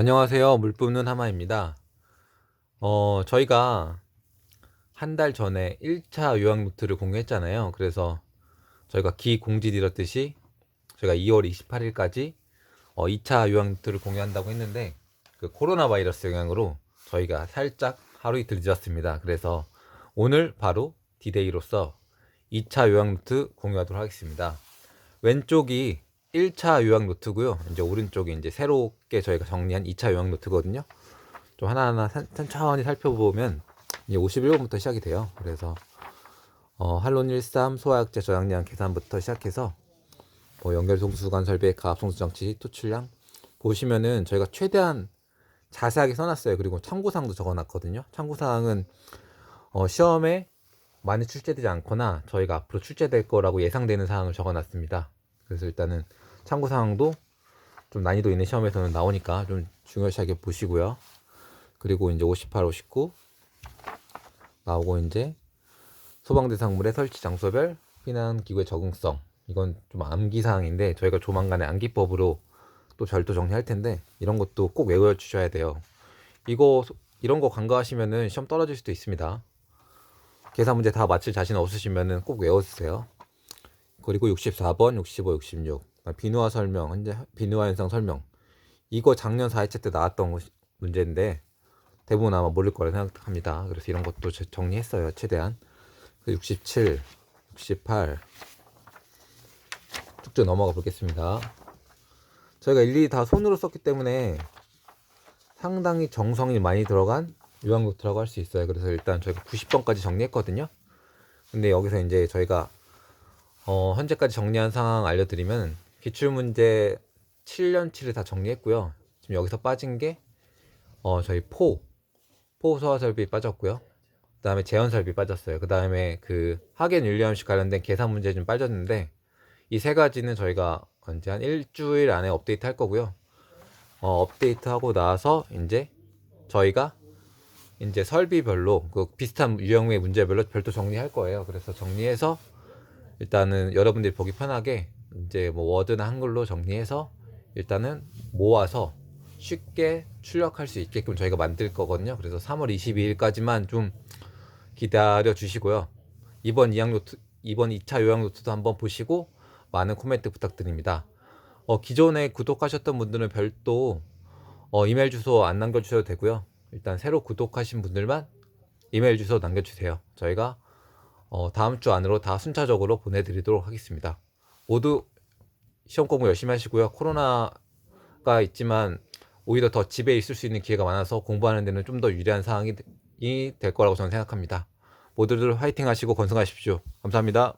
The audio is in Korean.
안녕하세요. 물 뿜는 하마입니다. 어, 저희가 한 달 전에 1차 요약 노트를 공유했잖아요. 그래서 저희가 기 공지 드렸듯이 저희가 2월 28일까지 어, 2차 요약 노트를 공유한다고 했는데 그 코로나 바이러스 영향으로 저희가 살짝 하루 이틀 늦었습니다. 그래서 오늘 바로 디데이로서 2차 요약 노트 공유하도록 하겠습니다. 왼쪽이 1차 요약 노트고요. 이제 오른쪽이 이제 새롭게 저희가 정리한 2차 요약 노트거든요. 좀 하나하나 산- 천천히 살펴보면 이제 51번부터 시작이 돼요. 그래서 어, 할론 13 소화약제 저장량 계산부터 시작해서 뭐 연결 송수관 설비, 가압 송수 장치, 토출량 보시면은 저희가 최대한 자세하게 써놨어요. 그리고 참고사항도 적어놨거든요. 참고사항은 어, 시험에 많이 출제되지 않거나 저희가 앞으로 출제될 거라고 예상되는 사항을 적어놨습니다. 그래서 일단은 참고 사항도 좀 난이도 있는 시험에서는 나오니까 좀 중요시하게 보시고요. 그리고 이제 58, 59 나오고 이제 소방대상물의 설치 장소별避難 기구의 적응성 이건 좀 암기 사항인데 저희가 조만간에 암기법으로 또 별도 정리할 텐데 이런 것도 꼭 외워 주셔야 돼요. 이거 소- 이런 거 간과하시면은 시험 떨어질 수도 있습니다. 계산 문제 다 맞힐 자신 없으시면은 꼭 외워 주세요. 그리고 64번, 65, 66 비누화 설명, 현재 비누화 현상 설명 이거 작년 4회차 때 나왔던 거- 문제인데 대부분 아마 모를 거라 생각합니다. 그래서 이런 것도 제- 정리했어요. 최대한 그 67, 68 쭉쭉 넘어가 보겠습니다. 저희가 일일이 다 손으로 썼기 때문에 상당히 정성이 많이 들어간 노트라고 할 수 있어요. 그래서 일단 저희가 90번까지 정리했거든요. 근데 여기서 이제 저희가 어, 현재까지 정리한 상황 알려드리면 기출문제 7년치를 다 정리했고요. 지금 여기서 빠진 게 어, 저희 포, 포 소화 설비 빠졌고요. 그 다음에 재현 설비 빠졌어요. 그 다음에 그 학연 윤리함식 관련된 계산 문제 좀 빠졌는데 이 세 가지는 저희가 언제 한 일주일 안에 업데이트 할 거고요. 어, 업데이트 하고 나서 이제 저희가 이제 설비별로 그 비슷한 유형의 문제별로 별도 정리할 거예요. 그래서 정리해서 일단은 여러분들이 보기 편하게 이제 뭐 워드나 한글로 정리해서 일단은 모아서 쉽게 출력할 수 있게끔 저희가 만들 거거든요. 그래서 3월 22일까지만 좀 기다려 주시고요. 이번 2학 노트 이번 2차 요약 노트도 한번 보시고 많은 코멘트 부탁드립니다. 어, 기존에 구독하셨던 분들은 별도 어, 이메일 주소 안 남겨주셔도 되고요. 일단 새로 구독하신 분들만 이메일 주소 남겨주세요. 저희가 어, 다음 주 안으로 다 순차적으로 보내드리도록 하겠습니다. 모두 시험 공부 열심히 하시고요. 코로나가 있지만 오히려 더 집에 있을 수 있는 기회가 많아서 공부하는 데는 좀 더 유리한 상황이 될 거라고 저는 생각합니다. 모두들 화이팅 하시고 건승하십시오. 감사합니다.